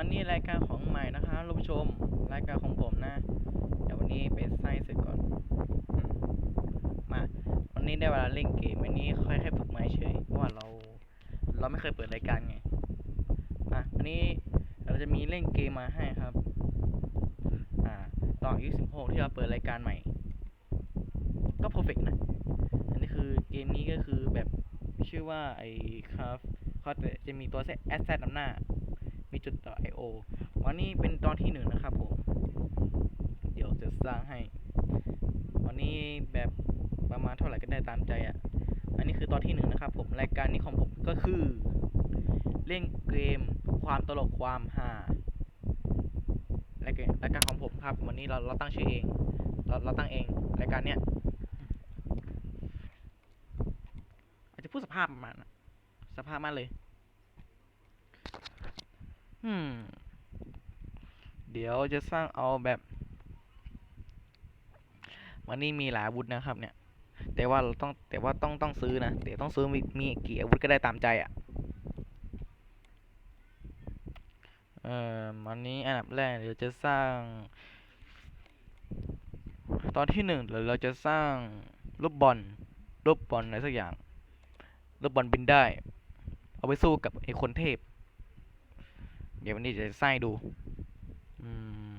วันนี้รายการของใหม่นะคะท่านผู้ชมรายการของผมนะ เดี๋ยววันนี้ไปไส้เสร็จก่อน มา วันนี้ได้เวลาเล่นเกมวันนี้ค่อยแค่ฝึกไม้เฉยเพราะว่าเรา เราไม่เคยเปิดรายการไงมาวันนี้เราจะมีเล่นเกมมาให้ครับ อ่าตอนอายุ16ที่เราเปิดรายการใหม่ ก็เพอร์เฟกนะ อันนี้คือเกมนี้ก็คือแบบชื่อว่าไอ้ครับเขาจะจะมีตัวแอสเซทนำหน้า มีจุดต่อ I/O วันนี้เป็นตอนที่หนึ่งนะครับผม เดี๋ยวจะสร้างให้ วันนี้แบบประมาณเท่าไหร่ก็ได้ตามใจอะ อันนี้คือตอนที่หนึ่งนะครับผม รายการนี้ของผมก็คือ เล่นเกมความตลกความฮารายการรายการของผมครับ วันนี้เราเราตั้งชื่อเอง เราเราตั้งเองรายการเนี้ยอาจจะพูดสภาพประมาณน่ะสภาพมากเลย อืม เดี๋ยวจะสร้างเอาแบบวันนี้มีหลายอาวุธนะครับ เนี่ย แต่ว่าเราต้องแต่ว่าต้องต้องซื้อนะแต่ต้องซื้อมีมีกี่อาวุธก็ได้ตามใจอะ่ะ เอ่อวันนี้อันดับแรกเดี๋ยวจะสร้าง ตอนที่หนึ่งเดี๋ยวเราจะสร้างลูกบอลลูกบอลอะไรสักอย่างลูกบอลบินได้ เอาไปสู้กับไอ้คนเทพ เดี๋ยววันนี้จะใส่ดูอืม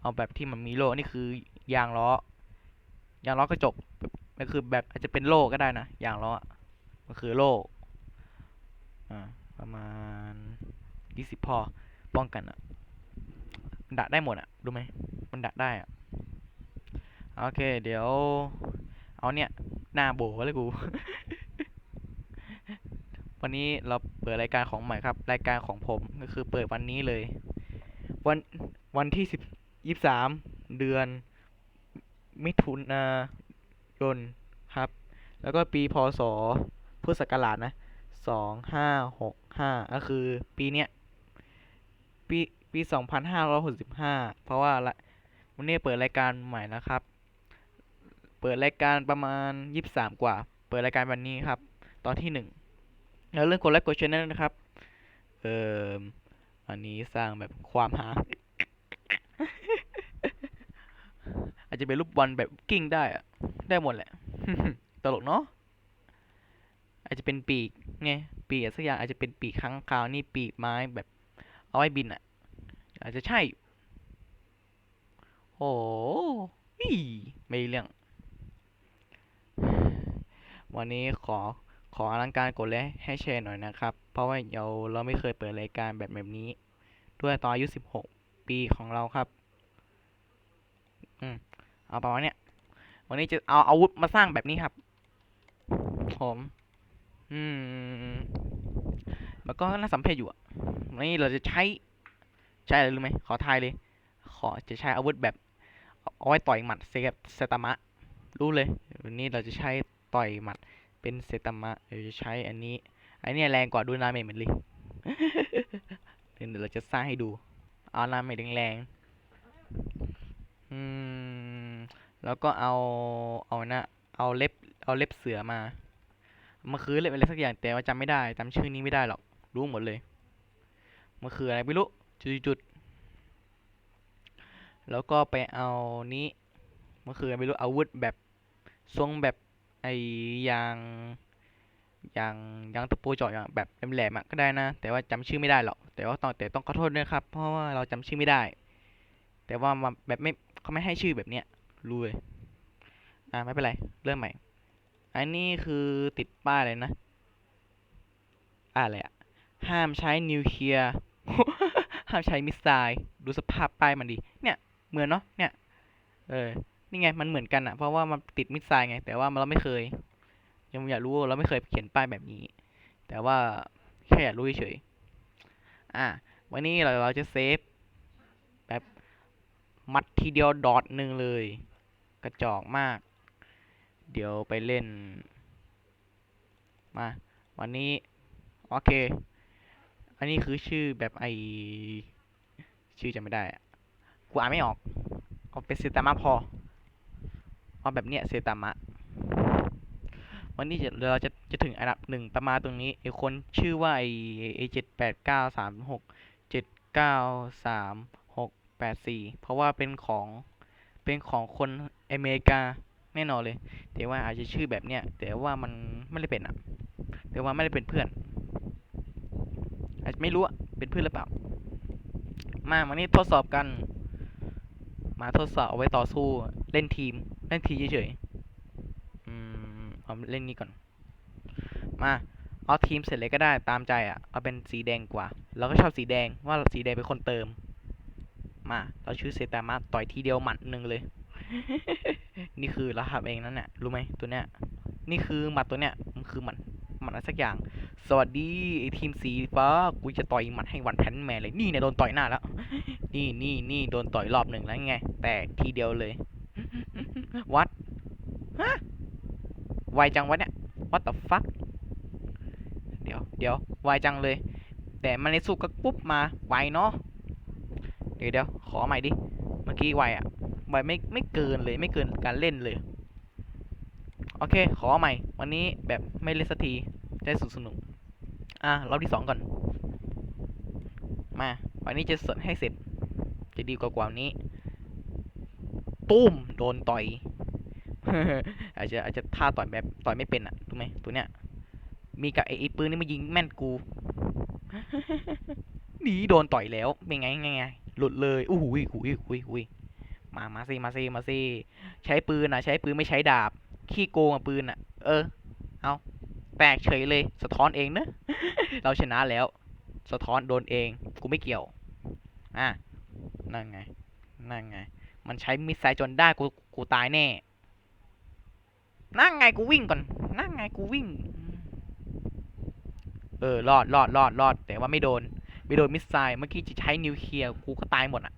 เอาแบบที่มันมีโล่นี่คือยางล้อยางล้อกระจกแบบมันคือแบบอาจจะเป็นโล่ก็ได้นะยางล้ออะมันคือโล่อ่าประมาณยี่สิบพอป้องกันอะมันดักได้หมดอะดูไหมมันดักได้อะโอเค เดี๋ยว เอาเนี่ย หน้าโบเลยกู วันนี้เราเปิดรายการของใหม่ครับ รายการของผมก็คือเปิดวันนี้เลย วันวันที่สิบยี่สามเดือน มิถุนายนครับ แล้วก็ปีพศพุทธศักราชนะสองห้าหกห้าก็คือปีเนี้ยปีปีสองพันห้าร้อยหกสิบห้าเพราะว่าละวันนี้เปิดรายการใหม่นะครับ เปิดรายการประมาณยี่สิบสามกว่า เปิดรายการวันนี้ครับ ตอนที่หนึ่ง แล้วเรื่องกดไลค์กดแชร์นะครับ เอ่ออันนี้สร้างแบบความหา อาจจะเป็นลูกบอลแบบกิ้งได้อะได้หมดแหละ ตลกเนาะ อาจจะเป็นปีกไง ปีกสักอย่างอาจจะเป็นปีกค้างคาวนี่ปีกไม้แบบ เอาไว้บินอะอาจจะใช่ โอ้โหอี้ไม่เรื่อง วันนี้ขอ ขออลังการกดไลค์ให้แชร์หน่อยนะครับ เพราะว่าเราเราไม่เคยเปิดรายการแบบแบบนี้ ด้วยตอนอายุสิบหกปีของเราครับ อืมเอาประมาณเนี้ยวันนี้จะเอาอาวุธมาสร้างแบบนี้ครับ ผม อืมแล้วก็น่าสัมเพชอยู่อะวันนี้เราจะใช้ ใช้อะไรรู้ไหมขอทายเลย ขอจะใช้อาวุธแบบเอาไว้ต่อยหมัดเซกับเซตามะ รู้เลย วันนี้เราจะใช้ต่อยหมัด เป็นเซตามะเดี๋ยวจะใช้อันนี้ อันนี้แรงกว่าดูนาเมเหมือนเลยเดี๋ยวเราจะสร้างให้ดู เอานาเมจแรงๆอืมแล้วก็เอาเอานะเอาเล็บเอาเล็บเสือมามันคือเล็บอะไรสักอย่างแต่ว่าจำไม่ได้จำชื่อนี้ไม่ได้หรอกรู้หมดเลยมันคืออะไรไม่รู้จุดๆแล้วก็ไปเอานี้มันคืออะไรไม่รู้อาวุธแบบทรงแบบ ไอยางยางยางตะปูเจาะอย่างแบบแหลมๆก็ได้นะ แต่ว่าจำชื่อไม่ได้หรอก แต่ว่าตองแต่ต้องขอโทษด้วยครับ เพราะว่าเราจำชื่อไม่ได้ แต่ว่ามาแบบไม่เขาไม่ให้ชื่อแบบเนี้ยรู้เลยอ่าไม่เป็นไรเริ่มใหม่ อันนี้คือติดป้ายเลยนะอะอะไรอะห้ามใช้นิวเคลียร์ห้ามใช้มิสไซล์ดูสภาพป้ายมันดี เนี่ยเหมือนเนาะเนี่ยเออ นี่ไงมันเหมือนกันอะเพราะว่ามันติดมิสไซล์ไง แต่ว่าเราไม่เคย ยังอยากรู้เราไม่เคยเขียนป้ายแบบนี้ แต่ว่าแค่อยากรู้เฉยๆอะวันนี้เราเราจะเซฟแบบมัดทีเดียวดอทหนึ่งเลย กระจอกมาก เดี๋ยวไปเล่น มา วันนี้ โอเค อันนี้คือชื่อแบบไอชื่อจำไม่ได้อะกูอ่านไม่ออกเอาเป็นเซตามะพอ เอาแบบเนี้ยเซตามะ วันนี้จะเราจะจะถึงอันดับหนึ่งประมาณตรงนี้ไอคนชื่อว่าไอไอเจ็ดแปดเก้าสามหกเจ็ดเก้าสามหกแปดสี่เพราะว่าเป็นของเป็นของคนอเมริกาแน่นอนเลย แต่ว่าอาจจะชื่อแบบเนี้ยแต่ว่ามันไม่ได้เป็นอะ แต่ว่าไม่ได้เป็นเพื่อน อาจจะไม่รู้อะเป็นเพื่อนหรือเปล่า มาวันนี้ทดสอบกัน มาทดสอบเอาไว้ต่อสู้เล่นทีม เล่นทีเฉยๆอืมเอาเล่นนี้ก่อน มาเอาทีมเสร็จเลยก็ได้ตามใจอะ เอาเป็นสีแดงกว่า เราก็ชอบสีแดงว่าสีแดงเป็นคนเติม มา เราชื่อเซตามาต่อยทีเดียวหมัดหนึ่งเลย นี่คือเราทำเองนั่นแหละรู้ไหมตัวเนี้ย นี่คือหมัดตัวเนี้ยมันคือหมัดหมัดอะไรสักอย่าง สวัสดีไอทีมสีฟ้ากูจะต่อยหมัดให้วันแพนแมนเลยนี่เนี่ยโดนต่อยหน้าแล้ว นี่นี่นี่โดนต่อยรอบหนึ่งแล้วไง แตกทีเดียวเลย วัดฮะไวจังวะเนี่ย what the fuck เดี๋ยวเดี๋ยวไวจังเลย แต่มันในสู้กับปุ๊บมาไวเนาะเดี๋ยวเดี๋ยวขอใหม่ดิ เมื่อกี้ไวอะไวไม่ไม่เกินเลยไม่เกินการเล่นเลย โอเค ขอใหม่ วันนี้แบบไม่เล่นสักทีได้สนุกสนุกอะรอบที่สองก่อน มา วันนี้จะเสร็จให้เสร็จ จะดีกว่ากว่านี้ ตุ้มโดนต่อยอาจจะอาจจะท่าต่อยแบบต่อยไม่เป็นอะถูกไหมตัวเนี้ย มีกับไอ้ปืนนี่มายิงแม่นกูหนีโดนต่อยแล้วเป็นไงไงไงหลุดเลยอู้หูยหูยหูยหูยมามาสิมาสิมาสิใช้ปืนอะ ใช้ปืนไม่ใช้ดาบ ขี้โกงอะปืนอะ เออ เอาแตกเฉยเลย สะท้อนเองเนอะเราชนะแล้ว สะท้อนโดนเอง กูไม่เกี่ยว อะนั่นไงนั่นไง มันใช้มิสไซล์จนได้กูกูตายแน่ นั่งไงกูวิ่งก่อน นั่งไงกูวิ่ง เออรอดรอดรอดรอด แต่ว่าไม่โดน ไม่โดนมิสไซล์เมื่อกี้จะใช้นิวเคลียร์กูก็ตายหมดอะ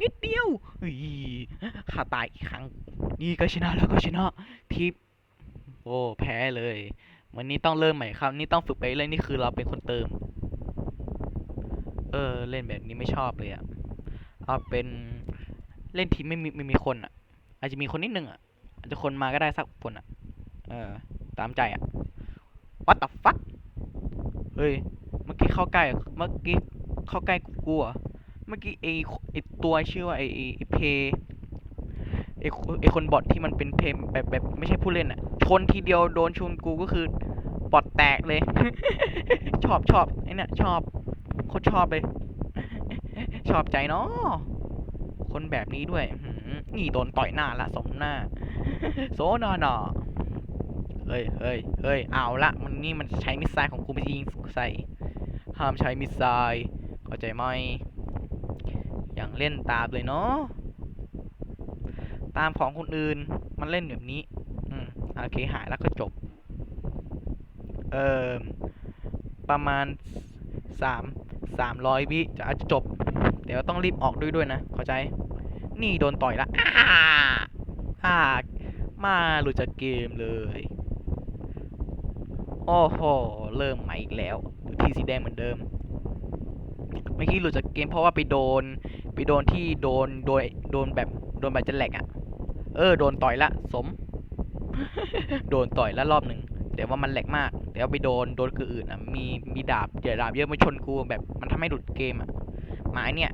นิดเดียวอีข้าตายอีกครั้ง นี่ก็ชนะแล้วก็ชนะทิปโอ้แพ้เลย วันนี้ต้องเริ่มใหม่ครับ นี่ต้องฝึกไปเรื่อยนี่คือเราเป็นคนเติม เออ เล่นแบบนี้ไม่ชอบเลยอะ เอาเป็นเล่นทีมไม่มีไม่มีคนอะ อาจจะมีคนนิดนึงอะ อาจจะคนมาก็ได้สักคนอะ เออ ตามใจอะ what the fuck เฮ้ย เมื่อกี้เข้าใกล้ เมื่อกี้เข้าใกล้กูกลัว เมื่อกี้ไอไอตัวชื่อว่าไอไอ้เพไอไอคนบอทที่มันเป็นเพมแบบแบบไม่ใช่ผู้เล่นอะ ชนทีเดียวโดนชนกูก็คือบอทแตกเลย ชอบชอบไอเนี่ยชอบโคตรชอบเลย ชอบใจเนาะคนแบบนี้ด้วยนี่โดนต่อยหน้าละสมหน้า โซนอนอเฮ้ยเฮ้ยเฮ้ยเอาละมันนี่มันใช้มิสไซล์ของกูไปยิงใส่ ห้ามใช้มิสไซล์เข้าใจไหมอย่างเล่นตามเลยเนาะตามของคนอื่นมันเล่นแบบนี้ อืมโอเคหายแล้วก็จบ เอ่อประมาณ สามสามร้อยวิจะอาจจะจบ เดี๋ยวต้องรีบออกด้วยด้วยนะเข้าใจ นี่โดนต่อยละอ้าอ้ามาหลุดจากเกมเลย โอ้โห เริ่มใหม่อีกแล้วอยู่ที่สีแดงเหมือนเดิม เมื่อกี้หลุดจากเกมเพราะว่าไปโดน ไปโดนที่โดนโดนโดนแบบโดนแบบจะแหลกอะ เออ โดนต่อยละ สม โดนต่อยละรอบหนึ่งแต่ว่ามันแหลกมาก แต่ว่าไปโดนโดนคืออื่นอะมีมีดาบเดี๋ยวดาบเยอะมาชนกูแบบมันทำให้หลุดเกมอะหมายเนี่ย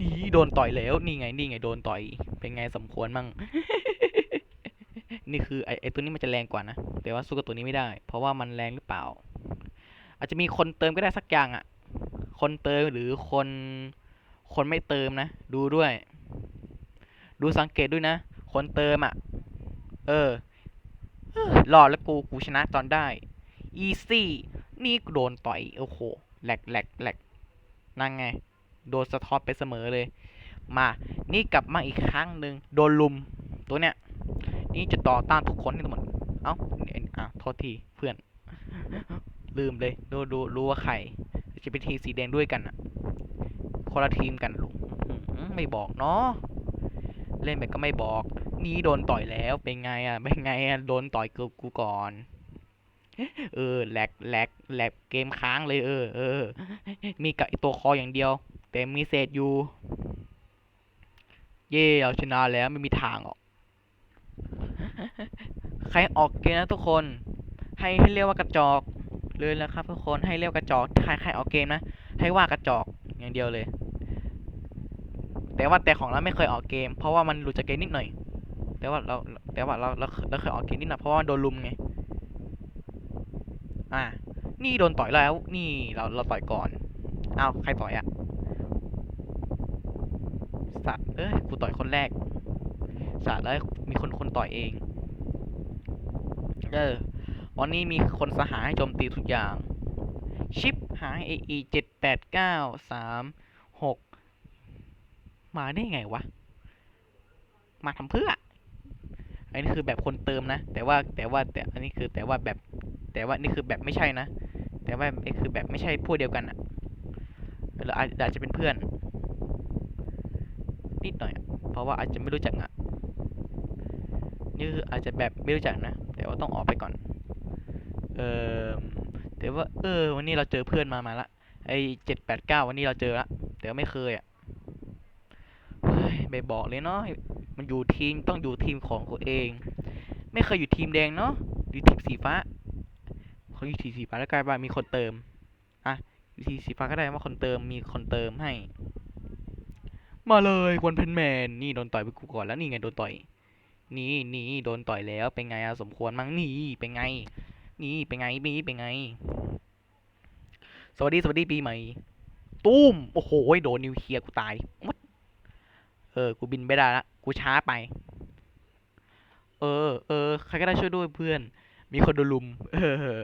ดีโดนต่อยแล้วนี่ไงนี่ไงโดนต่อยเป็นไงสมควรมั่งนี่คือไอไอตัวนี้มันจะแรงกว่านะแต่ว่าสู้กับตัวนี้ไม่ได้ เพราะว่ามันแรงหรือเปล่า อาจจะมีคนเติมก็ได้สักอย่างอะ คนเติมหรือคนคนไม่เติมนะ ดูด้วย ดูสังเกตด้วยนะ คนเติมอะ เออเอ้อรอดแล้วกูกูชนะตอนได้ อีซี่นี่โดนต่อยโอ้โหแหลกแหลกแหลกนั่งไง โดนสะท้อนไปเสมอเลย มา นี่กลับมาอีกครั้งหนึ่งโดนลุมตัวเนี้ย นี่จะต่อต้านทุกคนให้ทั้งหมด เอ้าเนี่ยอะโทษทีเพื่อน ลืมเลยดูดูรู้ว่าใคร จะเป็นทีมสีแดงด้วยกันอะคนละทีมกันลุงไม่บอกเนาะเล่นแบบก็ไม่บอก นี่โดนต่อยแล้วเป็นไงอะเป็นไงอะโดนต่อยเกือบกูก่อน เออแหลกแหลกแหลกเกมค้างเลยเออเออ มีกับตัวคออย่างเดียว แต่มีเศษอยู่ เย่เอาชนะแล้วไม่มีทางหรอก ใครออกเกมนะทุกคน ให้ให้เรียกว่ากระจอกเลยแล้วครับทุกคนให้เรียกกระจอกใครใครเอาเกมนะ ให้ว่ากระจอกอย่างเดียวเลย แต่ว่าแต่ของเราไม่เคยออกเกม เพราะว่ามันหลุดจากเกมนิดหน่อย แต่ว่าเราแต่ว่าเราเราเราเคยออกเกมนิดหน่อยเพราะว่าโดนลุมไง อ่า นี่โดนต่อยแล้ว นี่เราเราต่อยก่อน เอาใครต่อยอะสัตว์เอ้ยกูต่อยคนแรกสัตว์แล้วมีคนคนต่อยเอง เออ วันนี้มีคนสหายโจมตีทุกอย่าง ชิปหาย AE เจ็ดแปดเก้าสามหกมาได้ไงวะ มาทำเพื่ออันนี้คือแบบคนเติมนะ แต่ว่าแต่ว่าแต่อันนี้คือแต่ว่าแบบ แต่ว่านี่คือแบบไม่ใช่นะ แต่ว่านี่คือแบบไม่ใช่พวกเดียวกันอะหรืออาจจะเป็นเพื่อน นิดหน่อย เพราะว่าอาจจะไม่รู้จักอะนี่คืออาจจะแบบไม่รู้จักนะ แต่ว่าต้องออกไปก่อน เออแต่ว่า เออ วันนี้เราเจอเพื่อนมามาละ ไอเจ็ดแปดเก้าวันนี้เราเจอละ แต่ว่าไม่เคยอะไม่บอกเลยเนาะ มันอยู่ทีมต้องอยู่ทีมของตัวเอง ไม่เคยอยู่ทีมแดงเนาะ อยู่ทีมสีฟ้า เขาอยู่ทีสีฟ้าแล้วกลายว่ามีคนเติม อะอยู่ทีสีฟ้าก็ได้ว่าคนเติมมีคนเติมให้ มาเลยวันเพนแมนนี่โดนต่อยไปกูก่อนแล้วนี่ไงโดนต่อย นี่นี่โดนต่อยแล้วเป็นไงอะสมควรมั้งนี่เป็นไง นี่เป็นไงปีเป็นไง สวัสดีสวัสดีปีใหม่ตุ้มโอ้โหโดนนิวเคลียร์กูตายมัดเออ กูบินไม่ได้ละ กูช้าไป เออ เออ ใครก็ได้ช่วยด้วยเพื่อน มีคนโดนลุม เออ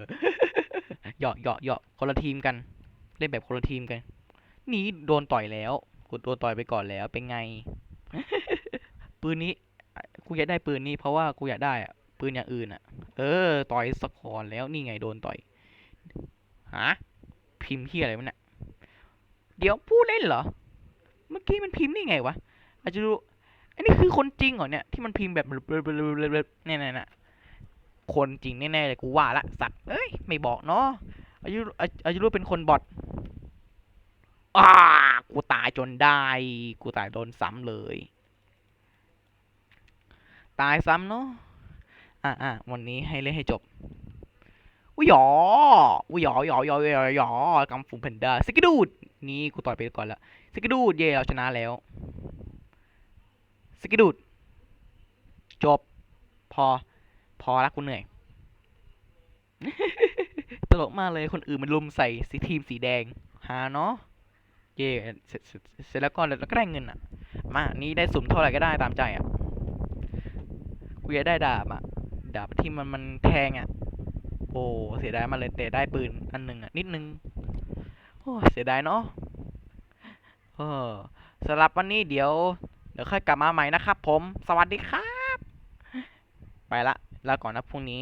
เหยาะเหยาะเหยาะคนละทีมกัน เล่นแบบคนละทีมกัน นี่โดนต่อยแล้วกูโดนต่อยไปก่อนแล้ว เป็นไง ปืนนี้ กูอยากได้ปืนนี้เพราะว่ากูอยากได้อะปืนอย่างอื่นอะเออ ต่อยสกอนแล้วนี่ไงโดนต่อย ฮะ พิมพ์ที่อะไรมันน่ะเดี๋ยวพูดเล่นเหรอ เมื่อกี้มันพิมพ์ได้ไงวะ อาจจะรู้อันนี้คือคนจริงเหรอเนี่ยที่มันพิมพ์แบบเนี่ยน่ะ คนจริงแน่ๆเลยกูว่าละสัตว์เอ้ยไม่บอกเนาะอายุอายุรู้เป็นคนบอทอ่ากูตายจนได้ กูตายโดนซ้ำเลย ตายซ้ำเนาะอะอะวันนี้ให้เล่นให้จบอุ้ยหยออุ้ยหยอหยอหยอหยอหยอกำฝุ่งแพนด้าสกิดูดนี่กูต่อยไปก่อนละสกิดูดเย่เราชนะแล้วสกิดูดจบพอ พอละกูเหนื่อย ตลกมากเลยคนอื่นมันลุมใส่สีทีมสีแดง หาเนาะเย่เสร็จเสร็จเสร็จแล้วก็แล้วก็ได้เงินอะ มา นี่ได้สุ่มเท่าไหร่ก็ได้ตามใจอะ กูอยากได้ดาบอะ ดาบที่มันมันแทงอะ โอ้เสียดายมาเลยแต่ได้ปืนอันหนึ่งอะนิดนึง โอ้เสียดายเนาะเออสำหรับวันนี้เดี๋ยว เดี๋ยวค่อยกลับมาใหม่นะครับผม สวัสดีครับ ไปละ ล้วก่อนนะพรุ่งนี้